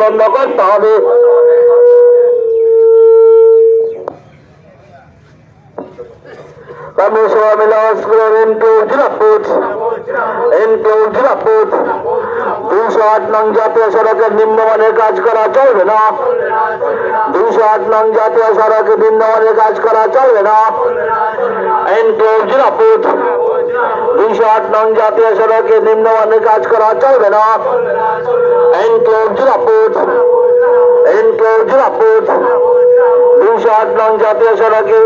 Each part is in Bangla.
বন্ধ করতে হবে কর্মী সভা মিলাস এমপি জিরাপুর এমপি জিরাপুর দুইশো আট নং জাতীয় সড়কের নিম্নমানের কাজ করা চলবে না। দুইশো আট নং জাতীয় সড়কে নিম্নমানের কাজ করা চলবে না। এমপি জিরাপুর দুইশো আট নং জাতীয় সড়কে নিম্নমানের কাজ করা চলবে না। জিরাপুর জিরাপুর দুইশো আট নং জাতীয় সড়কে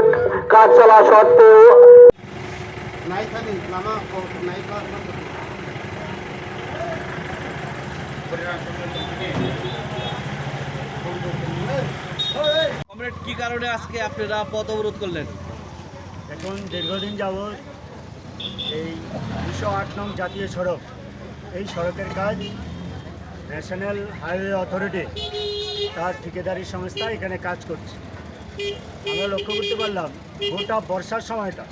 কাজ চলা সত্ত্বেও কমরেড কি কারণে আজকে আপনারা পথ অবরোধ করলেন? এখন দীর্ঘদিন যাবৎ এই দুশো আট নং জাতীয় সড়ক। এই সড়কের কাজ ন্যাশনাল হাইওয়ে অথরিটি তার ঠিকাদারি সংস্থা এখানে কাজ করছে। আমরা লক্ষ্য করতে পারলাম গোটা বর্ষার সময়টা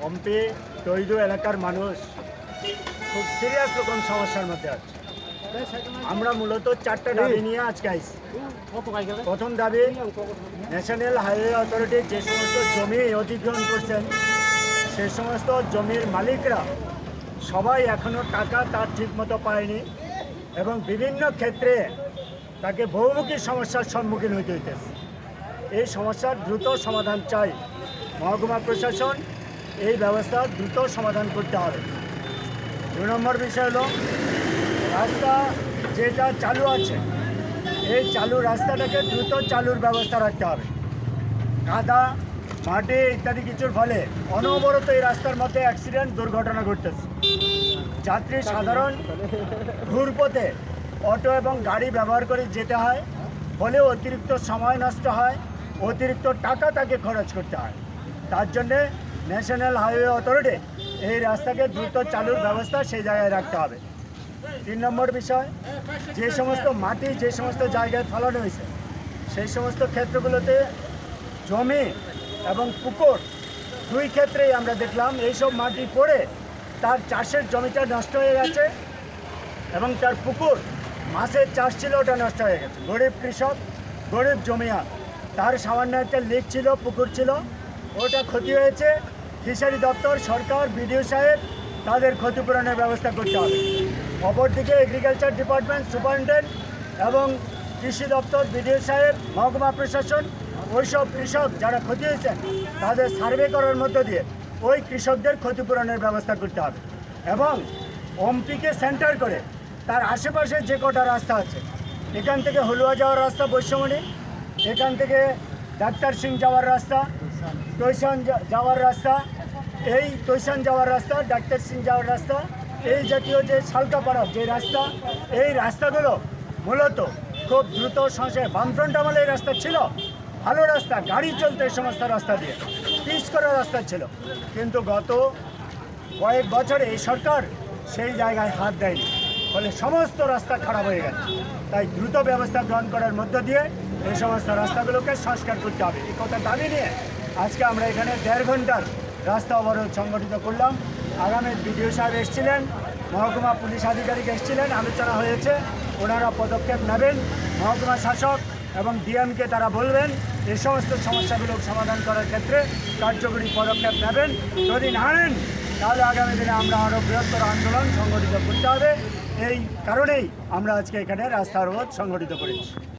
পম্পে তৈদ এলাকার মানুষ খুব সিরিয়াস রকম সমস্যার মধ্যে আছে। আমরা মূলত চারটা দাবি নিয়ে আজকে আইছি। প্রথম দাবি ন্যাশনাল হাইওয়ে অথরিটি যে সমস্ত জমি অধিগ্রহণ করছেন সে সমস্ত জমির মালিকরা সবাই এখনও টাকা তার ঠিকমতো পায়নি এবং বিভিন্ন ক্ষেত্রে তাকে বহুমুখী সমস্যার সম্মুখীন হইতে হইতেছে। এই সমস্যার দ্রুত সমাধান চাই মহকুমা প্রশাসন, এই ব্যবস্থা দ্রুত সমাধান করতে হবে। দু নম্বর বিষয় হলো, রাস্তা যেটা চালু আছে, এই চালু রাস্তাটাকে দ্রুত চালুর ব্যবস্থা রাখতে হবে। কাদা মাটি ইত্যাদি কিছুর ফলে অনবরত এই রাস্তার মধ্যে অ্যাক্সিডেন্ট দুর্ঘটনা ঘটতেছে। যাত্রী সাধারণ ঘুরপথে অটো এবং গাড়ি ব্যবহার করে যেতে হয় ফলে অতিরিক্ত সময় নষ্ট হয়, অতিরিক্ত টাকা তাকে খরচ করতে হয়। তার জন্যে ন্যাশনাল হাইওয়ে অথরিটি এই রাস্তাকে দ্রুত চালুর ব্যবস্থা সেই জায়গায় রাখতে হবে। তিন নম্বর বিষয়, যে সমস্ত মাটি, যে সমস্ত জায়গায় ফেলানো হয়েছে, সেই সমস্ত ক্ষেত্রগুলোতে জমি এবং পুকুর দুই ক্ষেত্রেই আমরা দেখলাম, এইসব মাটি পড়ে তার চাষের জমিটা নষ্ট হয়ে গেছে এবং তার পুকুর মাছের চাষ ছিল, ওটা নষ্ট হয়ে গেছে। গরিব কৃষক, গরিব জমিয়া তার সামান্য একটা লিক ছিল, পুকুর ছিল, ওটা ক্ষতি হয়েছে। ফিশারি দপ্তর, সরকার, বিডিও সাহেব, তাদের ক্ষতিপূরণের ব্যবস্থা করতে হবে। অপরদিকে এগ্রিকালচার ডিপার্টমেন্ট সুপারিনটেন্ডেন্ট এবং কৃষি দপ্তর, বিডিও সাহেব, মহকুমা প্রশাসন ওইসব কৃষক যারা ক্ষতি হয়েছেন তাদের সার্ভে করার মধ্য দিয়ে ওই কৃষকদের ক্ষতিপূরণের ব্যবস্থা করতে হবে। এবং ওমপিকে সেন্টার করে তার আশেপাশে যে কটা রাস্তা আছে, এখান থেকে হলুয়া যাওয়ার রাস্তা বৈশ্যমণি এখান থেকে ডাক্তার সিং যাওয়ার রাস্তা টৈশন যা- যাওয়ার রাস্তা, এই টৈশন যাওয়ার রাস্তা, ডাক্তার সিং যাওয়ার রাস্তা, এই জাতীয় যে সালকাপাড়া যে রাস্তা, এই রাস্তাগুলো মূলত খুব দ্রুত সংসার বামফ্রন্ট আমলে এই রাস্তা ছিল। ভালো রাস্তা, গাড়ি চলতে সমস্ত রাস্তা দিয়ে। পিচ করা রাস্তা ছিল। কিন্তু গত কয়েক বছরে এই সরকার সেই জায়গায় হাত দেয়নি। ফলে সমস্ত রাস্তা খারাপ হয়ে গেছে। তাই দ্রুত ব্যবস্থা গ্রহণ করার মধ্য দিয়ে এই সমস্ত রাস্তাগুলোকে সংস্কার করতে হবে। এই কথা দাবি নিয়ে আজকে আমরা এখানে দেড় ঘণ্টার রাস্তা অবরোধ সংগঠিত করলাম। আগামী বিডিও সাহেব এসেছিলেন, মহকুমা পুলিশ আধিকারিক এসেছিলেন, আলোচনা হয়েছে। ওনারা পদক্ষেপ নেবেন। মহকুমা শাসক এবং ডিএমকে তারা বলবেন এই সমস্ত সমস্যাগুলো সমাধান করার ক্ষেত্রে কার্যকরী পদক্ষেপ নেবেন। যদি না নেন, তাহলে আগামী দিনে আমরা আরও বৃহত্তর আন্দোলন সংগঠিত করতে হবে। এই কারণেই আমরা আজকে এখানে রাস্তা অবরোধ সংগঠিত করেছি।